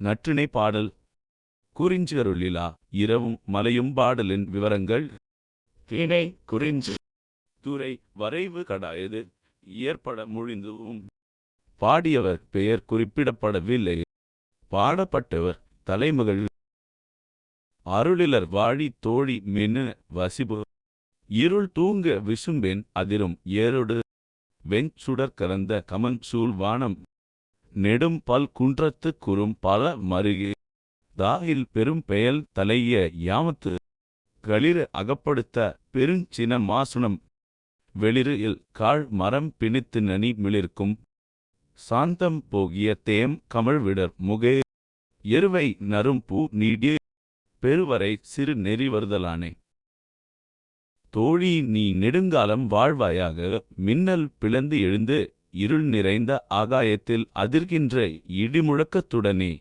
நற்றிணை பாடல். குறிஞ்சியருளிலா இரவும் மலையும் பாடலின் விவரங்கள். திணை குறிஞ்சு. துறை வரைவு கடாயது. ஏற்பட முழிந்துவும். பாடியவர் பெயர் குறிப்பிடப்படவில்லை. பாடப்பட்டவர் தலைமகள். அருளிலர் வாழி தோழி மின்னு வசிபு. இருள் தூங்க விசும்பென் அதிரும் ஏரொடு வெஞ்சுடர் கலந்த கமன் சூழ் வானம். நெடும் பல் குன்றத்து குறும் பல மருகே தாயில் பெரும் பெயல் தலைய யாமத்து களிறு அகப்படுத்த பெருஞ்சின மாசுணம் வெளிறு இல் காழ் மரம் பிணித்து நனி மிளிர்க்கும் சாந்தம் போகிய தேம் கமழ்விடர் முகே எருவை நரும் பூ நீடிய பெருவரை சிறு நெறி வருதலானே. தோழி நீ நெடுங்காலம் வாழ்வாயாக மின்னல் பிளந்து எழுந்து இருள் நிறைந்த ஆகாயத்தில் அதிர்கின்ற இடிமுழக்கத்துடனே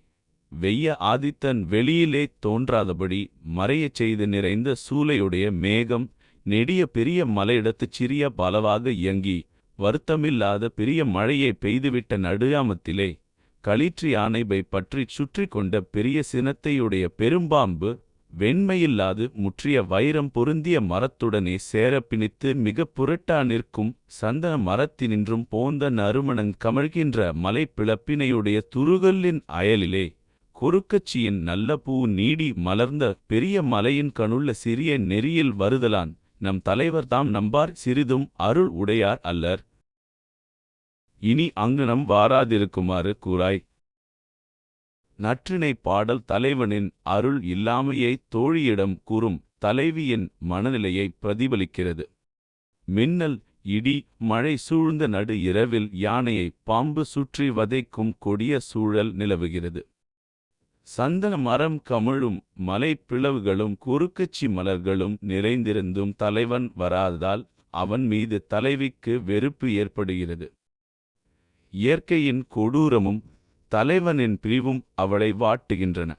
வெய்ய ஆதித்தன் வெளியிலே தோன்றாதபடி மறையச் செய்து நிறைந்த சூலையுடைய மேகம் நெடிய பெரிய மலையிடத்துச் சிறிய பலவாக இயங்கி வருத்தமில்லாத பெரிய மழையை பெய்துவிட்ட நடுயாமத்திலே களிற்று யானைபை பற்றிச் சுற்றி கொண்ட பெரிய சினத்தையுடைய பெரும்பாம்பு வெண்மையில்லாது முற்றிய வைரம் பொருந்திய மரத்துடனே சேர பிணித்து மிகப் புரட்டா நிற்கும் சந்தன மரத்தினின்றும் போந்த நறுமணங் கமழ்கின்ற மலை பிளப்பினையுடைய துருகல்லின் அயலிலே குறுக்கச்சியின் நல்ல பூ நீடி மலர்ந்த பெரிய மலையின் கணுள்ள சிறிய நெறியில் வருதலான். நம் தலைவர் தாம் நம்பார் சிறிதும் அருள் உடையார் அல்லர். இனி அங்ஙனம் வாராதிருக்குமாறு கூறாய். நற்றிணை பாடல் தலைவனின் அருள் இல்லாமையை தோழியிடம் கூறும் தலைவியின் மனநிலையை பிரதிபலிக்கிறது. மின்னல் இடி மழை சூழ்ந்த நடு இரவில் யானையை பாம்பு சுற்றி வதைக்கும் கொடிய சூழல் நிலவுகிறது. சந்தன மரம் கமிழும் மலை பிளவுகளும் குறுக்கச்சி மலர்களும் நிறைந்திருந்தும் தலைவன் வராததால் அவன் மீது தலைவிக்கு வெறுப்பு ஏற்படுகிறது. இயற்கையின் கொடூரமும் தலைவனின் பிரிவும் அவளை வாட்டுகின்றன.